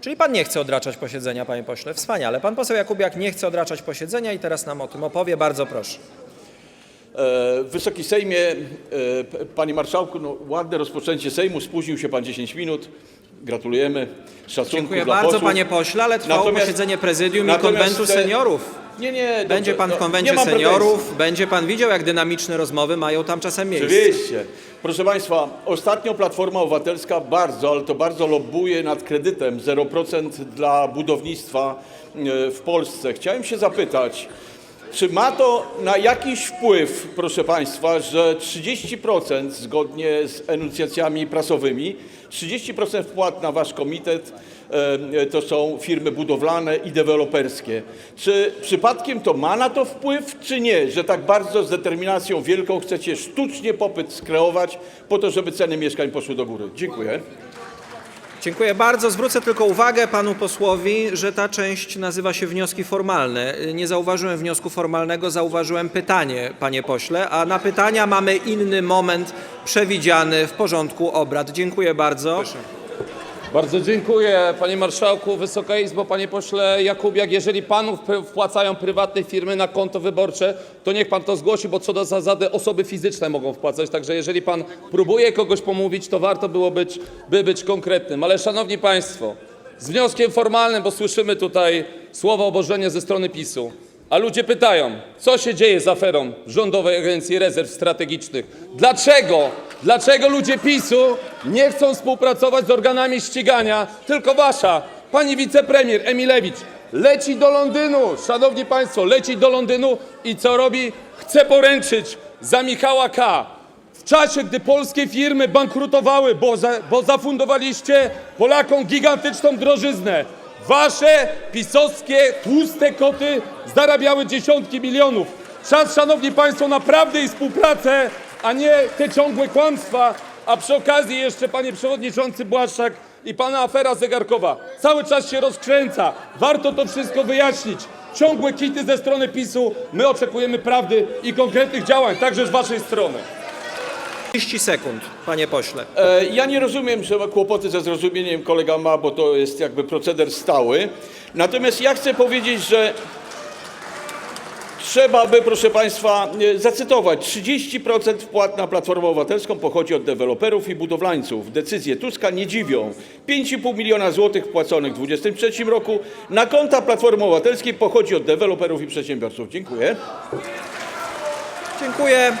Czyli pan nie chce odraczać posiedzenia, panie pośle. Wspaniale. Pan poseł Jakubiak nie chce odraczać posiedzenia i teraz nam o tym opowie. Bardzo proszę. E, Wysoki Sejmie, e, Panie Marszałku, no, ładne rozpoczęcie Sejmu, spóźnił się Pan 10 minut. Gratulujemy. Szacunku Dziękuję bardzo, posłów. panie pośle, ale trwało Natomiast- posiedzenie prezydium i konwentu te- seniorów. Nie, nie. dobrze, Będzie pan w no, konwencie mam seniorów, będzie pan widział, jak dynamiczne rozmowy mają tam czasem miejsce. Oczywiście. Proszę Państwa, ostatnio Platforma Obywatelska bardzo, ale to bardzo lobbuje nad kredytem 0% dla budownictwa e, w Polsce. Chciałem się zapytać, czy ma to na jakiś wpływ, proszę Państwa, że 30% zgodnie z enuncjacjami prasowymi, 30% wpłat na Wasz komitet to są firmy budowlane i deweloperskie. Czy przypadkiem to ma na to wpływ, czy nie, że tak bardzo z determinacją wielką chcecie sztucznie popyt skreować po to, żeby ceny mieszkań poszły do góry? Dziękuję. Dziękuję bardzo. Zwrócę tylko uwagę panu posłowi, że ta część nazywa się wnioski formalne. Nie zauważyłem wniosku formalnego, zauważyłem pytanie, panie pośle, a na pytania mamy inny moment przewidziany w porządku obrad. Dziękuję bardzo. Bardzo dziękuję, panie marszałku, Wysoka Izbo, panie pośle Jakubiak. Jeżeli panu wp- wpłacają prywatne firmy na konto wyborcze, to niech pan to zgłosi, bo co do zasady osoby fizyczne mogą wpłacać. Także jeżeli pan próbuje kogoś pomówić, to warto było być, by być konkretnym. Ale szanowni państwo, z wnioskiem formalnym, bo słyszymy tutaj słowa obożenia ze strony PiSu. A ludzie pytają, co się dzieje z aferą Rządowej Agencji Rezerw Strategicznych? Dlaczego? Ludzie PiSu nie chcą współpracować z organami ścigania, tylko wasza, pani wicepremier Emilewicz leci do Londynu, szanowni państwo, leci do Londynu i co robi? Chce poręczyć za Michała K. W czasie, gdy polskie firmy bankrutowały, bo, za, bo zafundowaliście Polakom gigantyczną drożyznę, wasze pisowskie tłuste koty zarabiały dziesiątki milionów. Czas, szanowni państwo, naprawdę i współpracę, a nie te ciągłe kłamstwa. A przy okazji jeszcze, panie przewodniczący Błaszczak i pana afera zegarkowa, cały czas się rozkręca. Warto to wszystko wyjaśnić. Ciągłe kity ze strony PiSu. My oczekujemy prawdy i konkretnych działań, także z waszej strony. 30 sekund, panie pośle. E, Ja nie rozumiem, że ma kłopoty ze zrozumieniem kolega ma, bo to jest jakby proceder stały. Natomiast ja chcę powiedzieć, że trzeba by, proszę Państwa, e, zacytować. 30% wpłat na Platformę Obywatelską pochodzi od deweloperów i budowlańców. Decyzje Tuska nie dziwią. 5,5 miliona złotych wpłaconych w 2023 roku na konta Platformy Obywatelskiej pochodzi od deweloperów i przedsiębiorców. Dziękuję. Dziękuję.